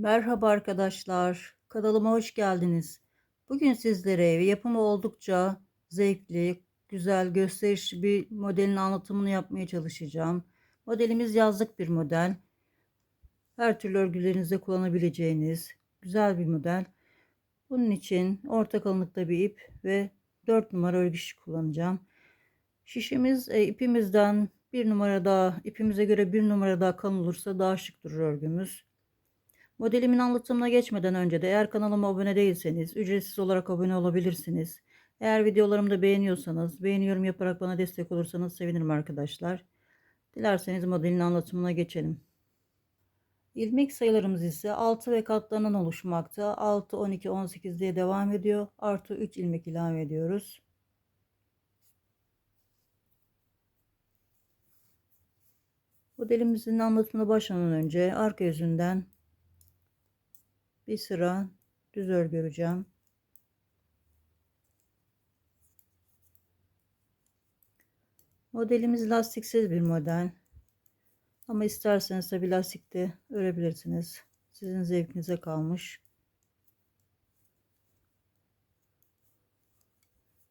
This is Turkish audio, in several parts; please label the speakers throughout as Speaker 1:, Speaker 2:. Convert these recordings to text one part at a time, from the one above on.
Speaker 1: Merhaba arkadaşlar, kanalıma hoş geldiniz. Bugün sizlere yapımı oldukça zevkli, güzel, gösterişli bir modelin anlatımını yapmaya çalışacağım. Modelimiz yazlık bir model. Her türlü örgülerinizde kullanabileceğiniz güzel bir model. Bunun için orta kalınlıkta bir ip ve 4 numara örgü şişi kullanacağım. Şişimiz e, ipimizden bir numara daha, ipimize göre bir numara daha kalın olursa daha şık durur örgümüz. Modelimin anlatımına geçmeden önce de eğer kanalıma abone değilseniz ücretsiz olarak abone olabilirsiniz. Eğer videolarımı da beğeniyorsanız beğeni yorum yaparak bana destek olursanız sevinirim arkadaşlar. Dilerseniz modelin anlatımına geçelim. İlmek sayılarımız ise 6 ve katlarından oluşmakta. 6, 12, 18 diye devam ediyor. Artı 3 ilmek ilave ediyoruz. Modelimizin anlatımına başlamadan önce arka yüzünden bir sıra düz örgü öreceğim. Modelimiz lastiksiz bir model. Ama isterseniz tabi lastikte örebilirsiniz. Sizin zevkinize kalmış.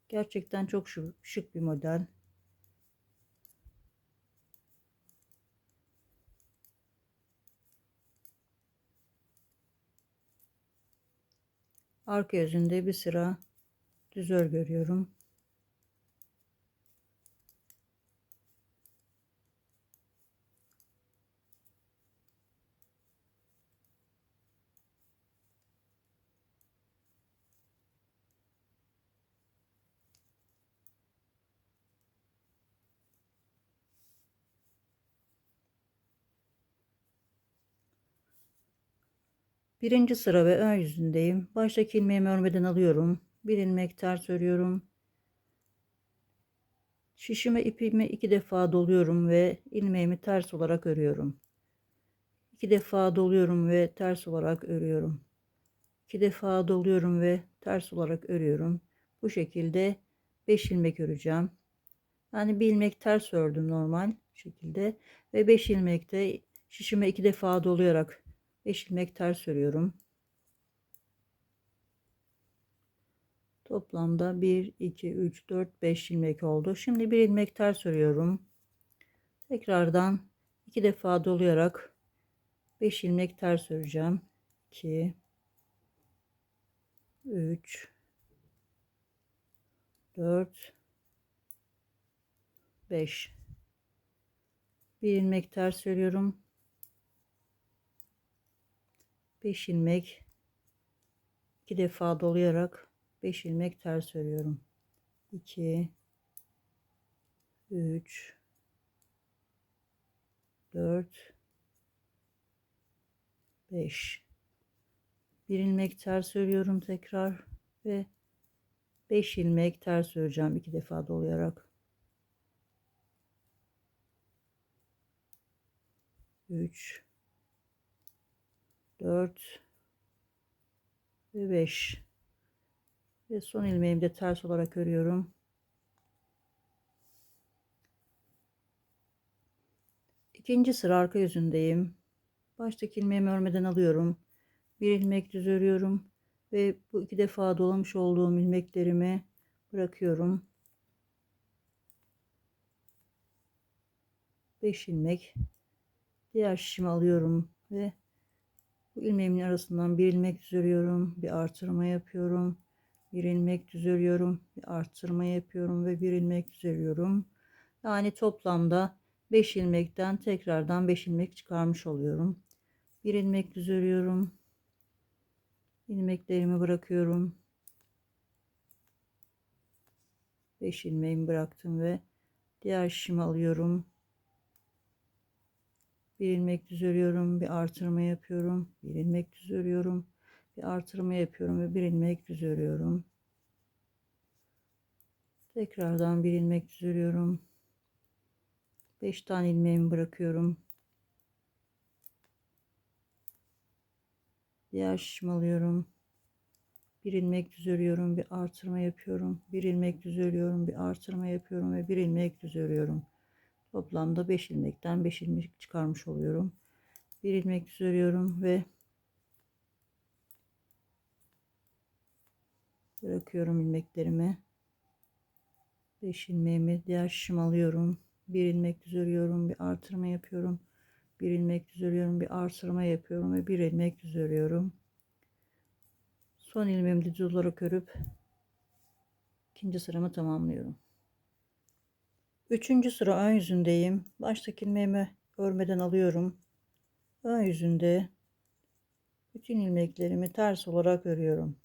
Speaker 1: Gerçekten çok şık bir model. Arka yüzünde bir sıra düz örgü örüyorum. Birinci sıra ve ön yüzündeyim. Baştaki ilmeğimi örmeden alıyorum. Bir ilmek ters örüyorum. Şişime ipimi iki defa doluyorum ve ilmeğimi ters olarak örüyorum. İki defa doluyorum ve ters olarak örüyorum. İki defa doluyorum ve ters olarak örüyorum. Bu şekilde 5 ilmek öreceğim. Yani bir ilmek ters ördüm normal şekilde ve 5 ilmekte şişime iki defa dolayarak 5 ilmek ters örüyorum. Toplamda 1, 2, 3, 4, 5 ilmek oldu. Şimdi bir ilmek ters örüyorum. Tekrardan iki defa dolayarak 5 ilmek ters öreceğim. 2 3 4 5 bir ilmek ters örüyorum 5 ilmek 2 defa dolayarak 5 ilmek ters örüyorum. 2 3 4 5 bir ilmek ters örüyorum tekrar ve 5 ilmek ters öreceğim iki defa dolayarak. 3 4 ve 5 ve son ilmeğimi de ters olarak örüyorum. İkinci sıra arka yüzündeyim. Baştaki ilmeğimi örmeden alıyorum. Bir ilmek düz örüyorum ve bu iki defa dolamış olduğum ilmeklerimi bırakıyorum. 5 ilmek diğer şişimi alıyorum ve bu ilmeğimin arasından bir ilmek düz örüyorum, bir artırma yapıyorum, bir ilmek düz örüyorum, bir artırma yapıyorum ve bir ilmek düz örüyorum. Yani toplamda 5 ilmekten tekrardan 5 ilmek çıkarmış oluyorum. Bir ilmek düz örüyorum. ilmeklerimi bırakıyorum. 5 ilmeğimi bıraktım ve diğer şişimi alıyorum bir ilmek düz örüyorum bir artırma yapıyorum. Bir ilmek düz örüyorum bir artırma yapıyorum ve bir ilmek düz örüyorum tekrardan bir ilmek düz örüyorum 5 tane ilmeğimi bırakıyorum. Diğer şişimi alıyorum bir ilmek düz örüyorum bir artırma yapıyorum. Bir ilmek düz örüyorum bir artırma yapıyorum ve bir ilmek düz örüyorum Toplamda 5 ilmekten 5 ilmek çıkarmış oluyorum. 1 ilmek düz örüyorum ve bırakıyorum ilmeklerimi. 5 ilmeğimi diğer şişim alıyorum. 1 ilmek düz örüyorum, bir artırma yapıyorum. 1 ilmek düz örüyorum, bir artırma yapıyorum ve 1 ilmek düz örüyorum. Son ilmeğimi düz olarak örüp ikinci sıramı tamamlıyorum. Üçüncü sıra ön yüzündeyim. Baştaki ilmeğimi örmeden alıyorum. Ön yüzünde bütün ilmeklerimi ters olarak örüyorum.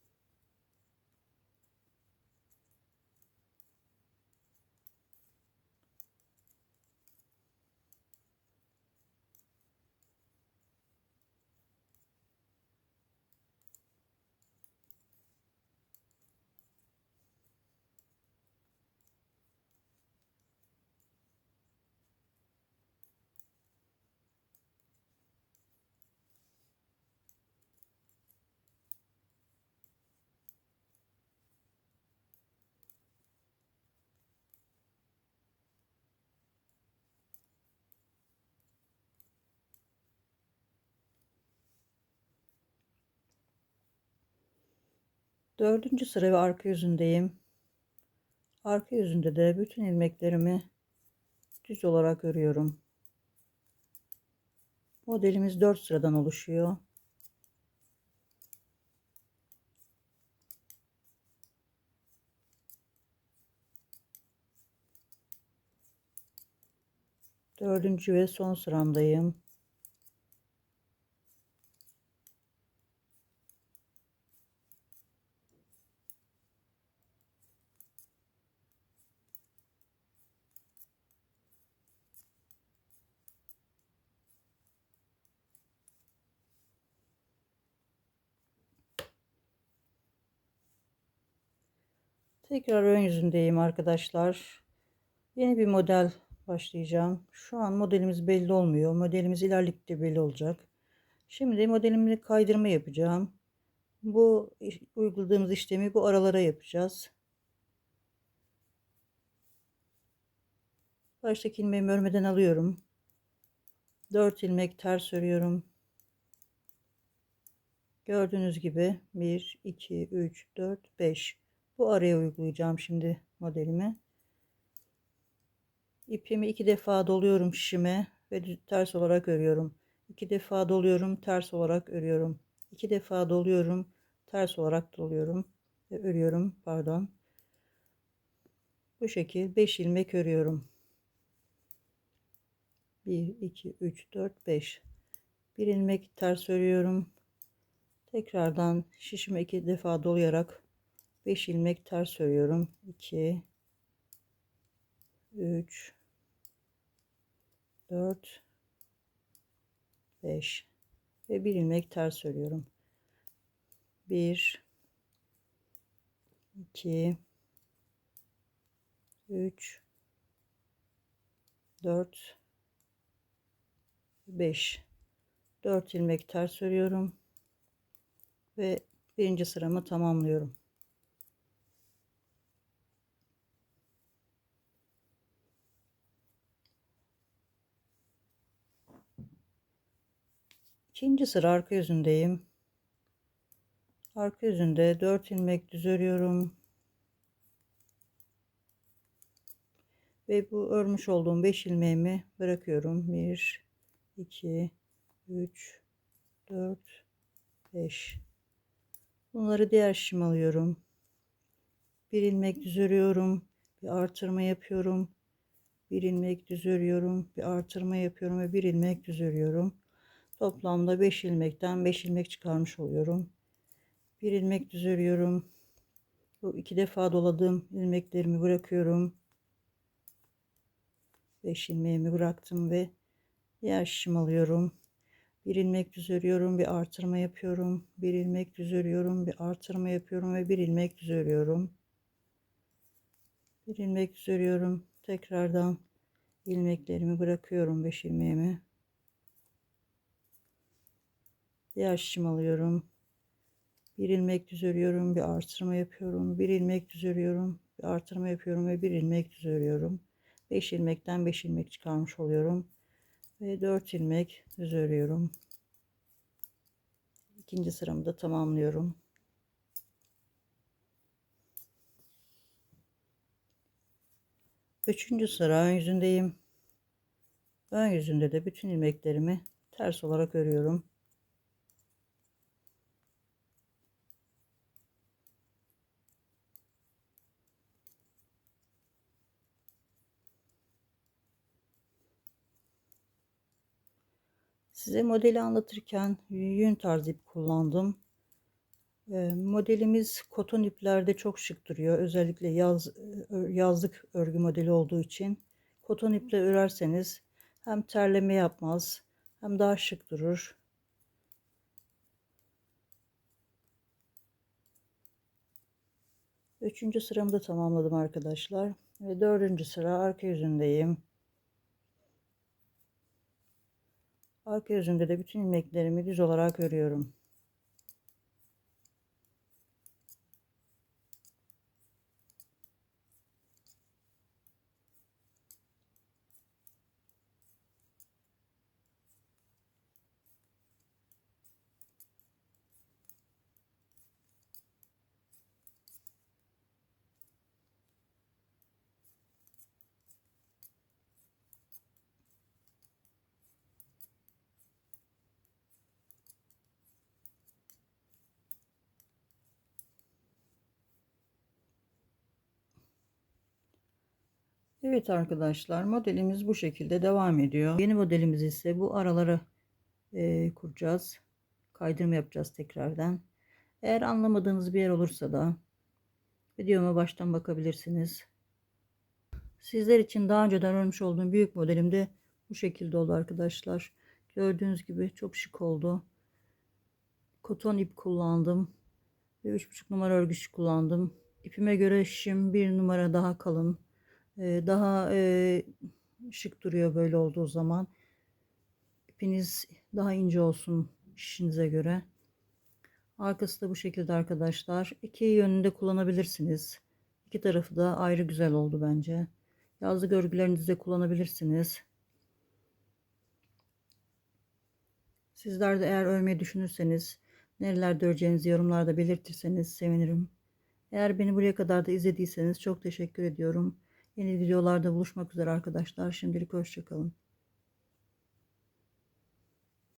Speaker 1: Dördüncü sıra ve arka yüzündeyim. Arka yüzünde de bütün ilmeklerimi düz olarak örüyorum. Modelimiz 4 sıradan oluşuyor. Dördüncü ve son sıramdayım. Tekrar ön yüzündeyim arkadaşlar. Yeni bir model başlayacağım. Şu an modelimiz belli olmuyor. Modelimiz ilerledikçe belli olacak. Şimdi modelimi kaydırma yapacağım. Bu uyguladığımız işlemi bu aralara yapacağız. Baştaki ilmeğimi örmeden alıyorum. 4 ilmek ters örüyorum. Gördüğünüz gibi 1, 2, 3, 4, 5. Bu araya uygulayacağım şimdi modelimi. İpimi iki defa doluyorum şişime ve ters olarak örüyorum. İki defa doluyorum, ters olarak örüyorum. İki defa doluyorum, ters olarak doluyorum ve örüyorum. Pardon. Bu şekil 5 ilmek örüyorum. 1 2 3 4 5. Bir ilmek ters örüyorum. Tekrardan şişime iki defa dolayarak 5 ilmek ters örüyorum. 2 3 4 5 ve bir ilmek ters örüyorum. 1 2 3 4 5 4 ilmek ters örüyorum ve birinci sıramı tamamlıyorum. İkinci sıra arka yüzündeyim. Arka yüzünde 4 ilmek düz örüyorum. Ve bu örmüş olduğum 5 ilmeğimi bırakıyorum. 1 2 3 4 5 Bunları diğer şişim alıyorum. Bir ilmek düz örüyorum. Bir artırma yapıyorum. Bir ilmek düz örüyorum. Bir artırma yapıyorum ve bir ilmek düz örüyorum. Toplamda 5 ilmekten 5 ilmek çıkarmış oluyorum. Bir ilmek düz örüyorum. Bu iki defa doladığım ilmeklerimi bırakıyorum. 5 ilmeğimi bıraktım ve diğer şişim alıyorum. Bir ilmek düz örüyorum, bir artırma yapıyorum. Bir ilmek düz örüyorum, bir artırma yapıyorum ve bir ilmek düz örüyorum. Bir ilmek düz örüyorum. Tekrardan ilmeklerimi bırakıyorum 5 ilmeğimi. Bir aşım alıyorum. Bir ilmek düz örüyorum. Bir artırma yapıyorum. Bir ilmek düz örüyorum. Bir artırma yapıyorum ve bir ilmek düz örüyorum. 5 ilmekten 5 ilmek çıkarmış oluyorum. Ve 4 ilmek düz örüyorum. İkinci sıramı da tamamlıyorum. Üçüncü sıra ön yüzündeyim. Ön yüzünde de bütün ilmeklerimi ters olarak örüyorum. Size modeli anlatırken yün tarzı ip kullandım. Ee, modelimiz koton iplerde çok şık duruyor. Özellikle yaz yazlık örgü modeli olduğu için koton iple örerseniz hem terleme yapmaz hem daha şık durur. Üçüncü sıramı da tamamladım arkadaşlar. Ve dördüncü sıra arka yüzündeyim. Arka yüzünde de bütün ilmeklerimi düz olarak örüyorum. Evet arkadaşlar modelimiz bu şekilde devam ediyor. Yeni modelimiz ise bu araları e, kuracağız. Kaydırma yapacağız tekrardan. Eğer anlamadığınız bir yer olursa da videoma baştan bakabilirsiniz. Sizler için daha önceden örmüş olduğum büyük modelimde bu şekilde oldu arkadaşlar. Gördüğünüz gibi çok şık oldu. Koton ip kullandım. Ve 3,5 numara örgüsü kullandım. İpime göre şişim bir numara daha kalın daha şık duruyor böyle olduğu zaman. İpiniz daha ince olsun şişinize göre. Arkası da bu şekilde arkadaşlar. İki yönünde kullanabilirsiniz. İki tarafı da ayrı güzel oldu bence. Yazlık örgülerinizde kullanabilirsiniz. Sizler de eğer örmeyi düşünürseniz nerelerde öreceğinizi yorumlarda belirtirseniz sevinirim. Eğer beni buraya kadar da izlediyseniz çok teşekkür ediyorum. Yeni videolarda buluşmak üzere arkadaşlar. Şimdilik hoşçakalın.